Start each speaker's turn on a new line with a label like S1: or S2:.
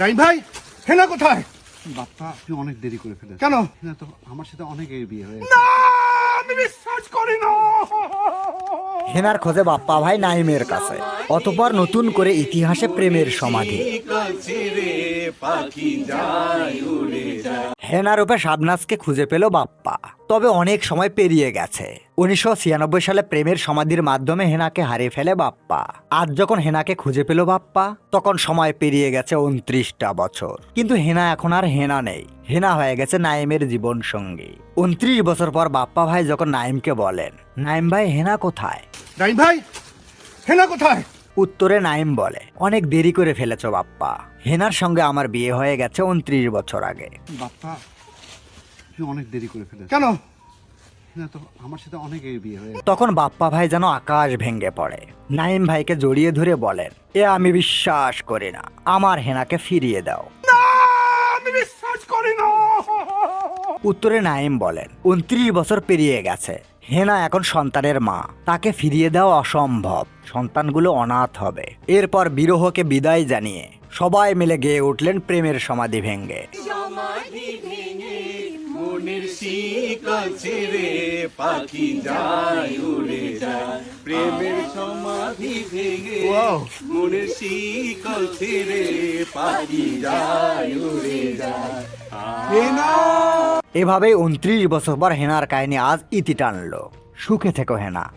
S1: নাইম ভাই হেনা কোথায়?
S2: বাপ্পা তুই অনেক দেরি করে ফেলে
S1: কেন?
S2: না তো আমার সাথে অনেক এর বিয়ে হয়ে
S1: না আমি বিশ্বাস করি না।
S3: হেনার খোঁজে বাপ্পা ভাই নাইমের কাছে। অতপর নতুন করে ইতিহাসে প্রেমের সমাধি। হেনা রূপে শাবনাজকে খুঁজে পেল বাপ্পা। তবে অনেক সময় পেরিয়ে গেছে। উনিশশো ছিয়ানব্বই সালে প্রেমের সমাধির মাধ্যমে হেনাকে হারিয়ে ফেলে বাপ্পা। আজ যখন হেনাকে খুঁজে পেল বাপ্পা, তখন সময় পেরিয়ে গেছে উনত্রিশটা বছর। কিন্তু হেনা এখন আর হেনা নেই। হেনা হয়ে গেছে নাইমের জীবন সঙ্গী উনত্রিশ বছর পর বাপ্পা ভাই যখন নাইমকে বলেন নাইম ভাই, হেনা কোথায়?
S1: নাইম ভাই, হেনা কোথায়?
S3: উত্তরে নাইম বলে অনেক দেরি করে ফেলেছ বাপ্পা। হেনার সঙ্গে আমার বিয়ে হয়ে গেছে উনত্রিশ বছর আগে।
S2: বাপ্পা তুই অনেক দেরি করে
S1: কেন?
S2: আমার সাথে অনেক বিয়ে হয়ে
S3: তখন বাপ্পা ভাই যেন আকাশ ভেঙে পড়ে। নাইম ভাইকে জড়িয়ে ধরে বলেন এ আমি বিশ্বাস করি না আমার হেনাকে ফিরিয়ে দাও।
S1: আমি বিশ্বাস করি না।
S3: উত্তরে নাইম বলেন উনত্রিশ বছর পেরিয়ে গেছে হেনা এখন সন্তানের মা। তাকে ফিরিয়ে দেওয়া অসম্ভব। সন্তানগুলো অনাথ হবে। এরপর বিরহকে বিদায় জানিয়ে সবাই মিলে গেয়ে উঠলেন প্রেমের সমাধি ভেঙ্গে।
S4: সমাধি ভেঙে মনের শিকল ছেড়ে পাখি যায় উড়ে যায়। প্রেমের সমাধি ভেঙে মনের শিকল ছেড়ে পাখি যায় উড়ে যায়।
S3: এভাবেই উনত্রিশ বছর পর হেনার কাহিনী আজ ইতি টানল। সুখে থেকো হেনা।